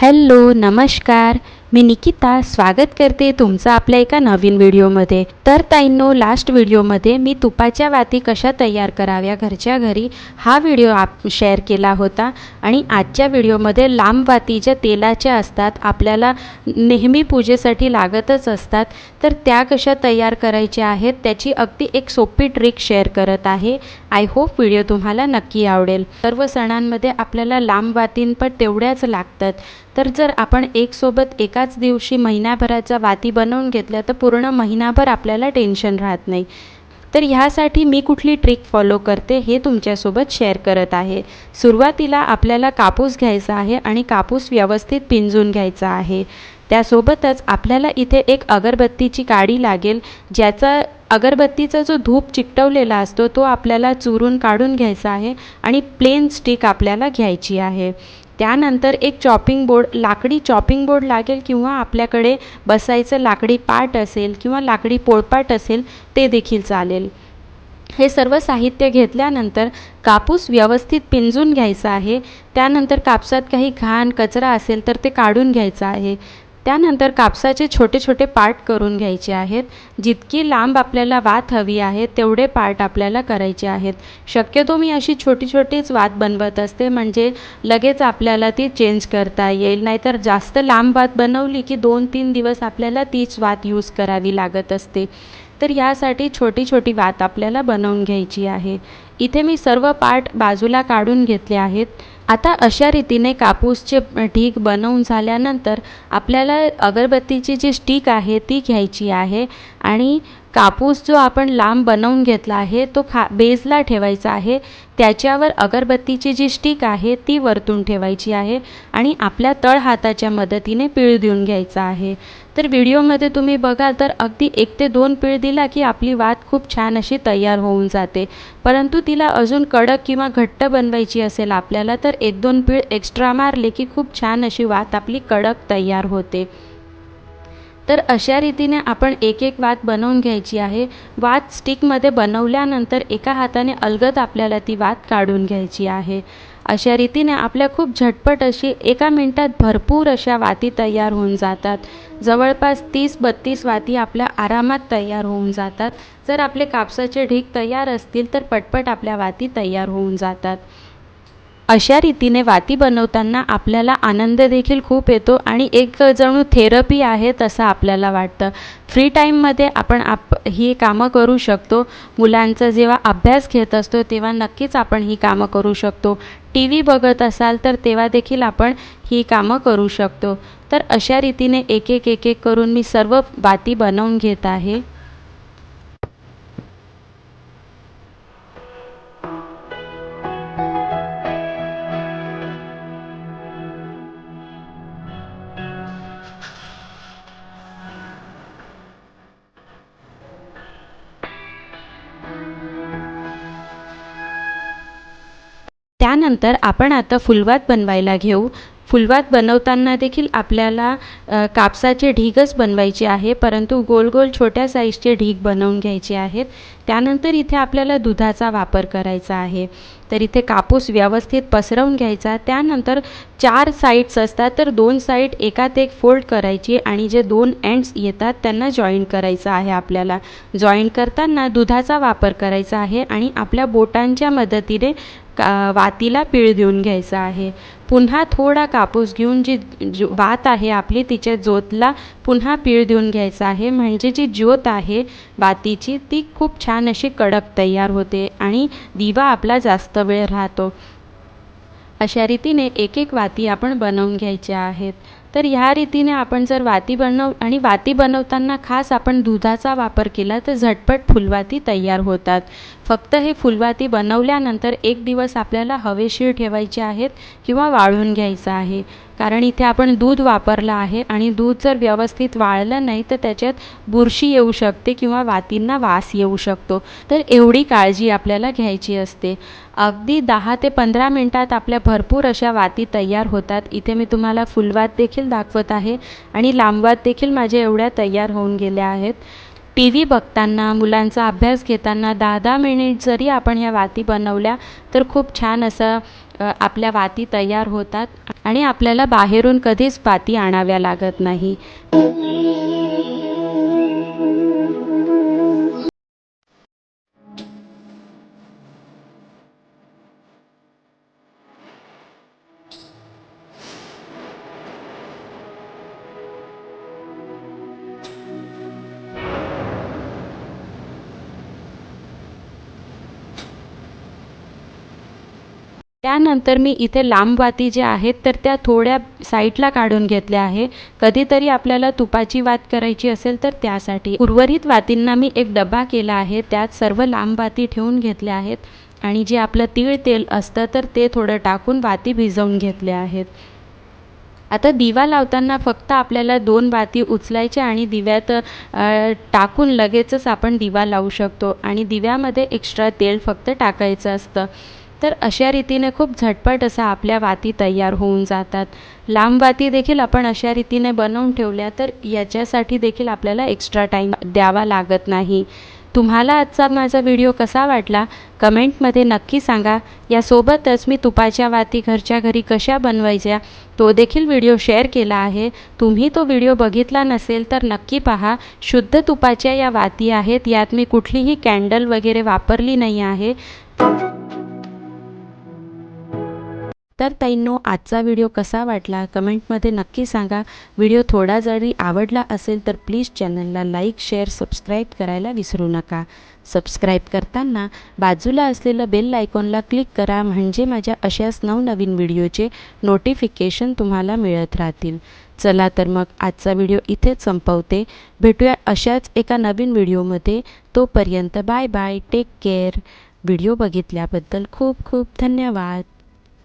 Hello नमस्कार. मी निकिता स्वागत करते तुमचं आपल्या एका नवीन व्हिडिओमध्ये. तर ताईंनो लास्ट व्हिडिओमध्ये मी तुपाच्या वाती कशा तयार कराव्या घरच्या घरी हा व्हिडिओ आप शेअर केला होता. आणि आजच्या व्हिडिओमध्ये लांब वाती ज्या तेलाच्या असतात आपल्याला नेहमी पूजेसाठी लागतच असतात तर त्या कशा तयार करायच्या आहेत त्याची अगदी एक सोपी ट्रिक शेअर करत आहे. आय होप व्हिडिओ तुम्हाला नक्की आवडेल. सर्व सणांमध्ये आपल्याला लांब वातीन पण तेवढ्याच लागतात. तर जर आपण एकसोबत एका एकाच दिवशी महिन्याभराच्या वाती बनवून घेतल्या तर पूर्ण महिनाभर आपल्याला टेन्शन राहत नाही. तर ह्यासाठी मी कुठली ट्रिक फॉलो करते हे तुमच्यासोबत शेअर करत आहे. सुरुवातीला आपल्याला कापूस घ्यायचा आहे आणि कापूस व्यवस्थित पिंजून घ्यायचा आहे. त्यासोबतच आपल्याला इथे एक अगरबत्तीची काडी लागेल ज्याचा अगरबत्तीचा जो धूप चिकटवलेला असतो तो आपल्याला चुरून काढून घ्यायचा आहे आणि प्लेन स्टिक आपल्याला घ्यायची आहे. त्यानंतर एक चॉपिंग बोर्ड लाकडी चॉपिंग बोर्ड लागेल किंवा आपल्याकडे बसायचं लाकडी पाट असेल किंवा लाकडी पोळपाट असेल ते देखील चालेल. हे सर्व साहित्य घेतल्यानंतर कापूस व्यवस्थित पिंजून घ्यायचा आहे. त्यानंतर कापसात काही घाण कचरा असेल तर ते काढून घ्यायचं आहे. त्यानंतर कापसाचे छोटे छोटे पार्ट करून घ्यायचे आहेत. जितकी लांब आपल्याला वात हवी आहे तेवढे पार्ट आपल्याला करायचे आहेत. शक्यतो मी अशी छोटी छोटीच वात बनवत असते म्हणजे लगेच आपल्याला ती चेंज करता येईल. नाहीतर जास्त लांब वात बनवली की दोन तीन दिवस आपल्याला तीच वात यूज करावी लागत असते. तर यासाठी छोटी छोटी वात आपल्याला बनवून घ्यायची आहे. इथे मी सर्व पार्ट बाजूला काढून घेतले आहेत. आता अशा रीतीने कापूसचे ढीग बनवून झाल्यानंतर आपल्याला अगरबत्तीची जी स्टिक आहे ती घ्यायची आहे आणि कापूस जो आपण लांब बनवून घेतला आहे तो खा बेसला ठेवायचा आहे. त्याच्यावर अगरबत्तीची जी स्टिक आहे ती वरतून ठेवायची आहे आणि आपल्या तळहाताच्या मदतीने पीळ देऊन घ्यायचा आहे. तर व्हिडिओमध्ये तुम्ही बघा तर अगदी एक ते दोन पीळ दिला की आपली वात खूप छान अशी तयार होऊन जाते. परंतु तिला अजून कडक किंवा घट्ट बनवायची असेल आपल्याला तर एक दोन पीळ एक्स्ट्रा मारले की खूप छान अशी वात आपली कडक तयार होते. तर अशा रीतीने आपण एक एक वात बनवून घ्यायची आहे. वात स्टिकमध्ये बनवल्यानंतर एका हाताने अलगद आपल्याला ती वात काढून घ्यायची आहे. अशा रीतीने आपल्या खूप झटपट अशी एका मिनटात भरपूर अशा वाती तयार होऊन जातात. जवळपास तीस बत्तीस वाती आपल्या आरामात तयार होऊन जातात. जर आपले कापसाचे ढीग तयार असतील तर पटपट आपल्या वाती तयार होऊन जातात. अशा रीतीने वाती बनवताना आपल्याला आनंद देखील खूप येतो आणि एक जणू थेरपी आहे तसं आपल्याला वाटतं. फ्री टाईममध्ये आपण आप ही कामं करू शकतो. मुलांचा जेव्हा अभ्यास घेत असतो तेव्हा नक्कीच आपण ही कामं करू शकतो. टी व्ही बघत असाल तर तेव्हा देखील आपण ही कामं करू शकतो. तर अशा रीतीने एक एक एक एक करून मी सर्व वाती बनवून घेत आहे. त्यानंतर आपण आता फुलवात बनवायला घेऊ. फुलवात बनवताना देखील आपल्याला कापसाचे ढीगच बनवायचे आहे परंतु गोल गोल छोट्या साईजचे ढीग बनवून घ्यायचे आहेत. त्यानंतर इथे आपल्याला दुधाचा वापर करायचा आहे. तर इथे कापूस व्यवस्थित पसरवून घ्यायचा. त्यानंतर चार साईड्स असतात तर दोन साईड एकात एक फोल्ड करायची आणि जे दोन एंड्स येतात त्यांना जॉईन करायचं आहे आपल्याला. जॉईन करताना दुधाचा वापर करायचा आहे आणि आपल्या बोटांच्या मदतीने का वातीला पीळ देऊन घ्यायचा आहे. पुन्हा थोडा कापूस घेऊन जी जो वात आहे आपली तिच्या ज्योतला पुन्हा पीळ देऊन घ्यायचा आहे. म्हणजे जी ज्योत आहे वातीची ती खूप छान अशी कडक तयार होते आणि दिवा आपला जास्त वेळ राहतो. अशा रीतीने एक एक वाती आपण बनवून घ्यायच्या आहेत. तर ह्या रीतीने आपण जर वाती बनव आणि वाती बनवताना खास आपण दुधाचा वापर केला तर झटपट फुलवाती तयार होतात. फक्त हे फुलवाती बनवल्यानंतर एक दिवस आपल्याला हवेशीर ठेवायचे आहेत किंवा वाळून घ्यायचं आहे. कारण इथे आपण दूध वापरलं आहे आणि दूध जर व्यवस्थित वाळलं नाही तर त्याच्यात बुरशी येऊ शकते किंवा वातींना वास येऊ शकतो. तर एवढी काळजी आपल्याला घ्यायची असते. अगदी दहा ते पंधरा मिनटात आपल्या भरपूर अशा वाती तयार होतात. इथे मी तुम्हाला फुलवात देखील दाखवत आहे आणि लांबवात देखील माझ्या एवढ्या तयार होऊन गेल्या आहेत. टी व्ही बघताना मुलांचा अभ्यास घेताना दहा दहा मिनिट जरी आपण ह्या वाती बनवल्या तर खूप छान असं आपल्या वाती तयार होतात आणि आपल्याला बाहेरून कधीच वाती आणाव्या लागत नाही. त्यानंतर मी इथे लांब वाती ज्या आहेत तर त्या थोड्या साईडला काढून घेतल्या आहे. कधीतरी आपल्याला तुपाची वात करायची असेल तर त्यासाठी. उर्वरित वातींना मी एक डबा केला आहे. त्यात सर्व लांब वाती ठेवून घेतल्या आहेत आणि जे आपलं तीळ तेल असतं तर ते थोडं टाकून वाती भिजवून घेतल्या आहेत. आता दिवा लावताना फक्त आपल्याला दोन वाती उचलायच्या आणि दिव्यात टाकून लगेचच आपण दिवा लावू शकतो आणि दिव्यामध्ये एक्स्ट्रा तेल फक्त टाकायचं असतं. तर अशा रीतीने खूप झटपट असा आपल्या वाती तयार होऊन जातात. लांब वाती देखील आपण अशा रीतीने बनवून ठेवल्या तर याच्यासाठी देखील आपल्याला एक्स्ट्रा टाईम द्यावा लागत नाही. तुम्हाला आजचा माझा व्हिडिओ कसा वाटला? कमेंटमध्ये नक्की सांगा. यासोबतच मी तुपाच्या वाती घरच्या घरी कशा बनवायच्या तो देखील व्हिडिओ शेअर केला आहे. तुम्ही तो व्हिडिओ बघितला नसेल तर नक्की पहा. शुद्ध तुपाच्या या वाती आहेत. यात मी कुठलीही कॅन्डल वगैरे वापरली नाही आहे. तर ताईंनो आजचा व्हिडिओ कसा वाटला? कमेंटमध्ये नक्की सांगा. व्हिडिओ थोडा जरी आवडला असेल तर प्लीज चॅनलला लाईक शेअर सबस्क्राईब करायला विसरू नका. सबस्क्राईब करताना बाजूला असलेलं बेल आयकॉनला क्लिक करा म्हणजे माझ्या अशाच नवनवीन व्हिडिओचे नोटिफिकेशन तुम्हाला मिळत राहतील. चला तर मग आजचा व्हिडिओ इथेच संपवते. भेटूया अशाच एका नवीन व्हिडिओमध्ये. तोपर्यंत bye bye take care. Video बघितल्याबद्दल खूप खूप धन्यवाद.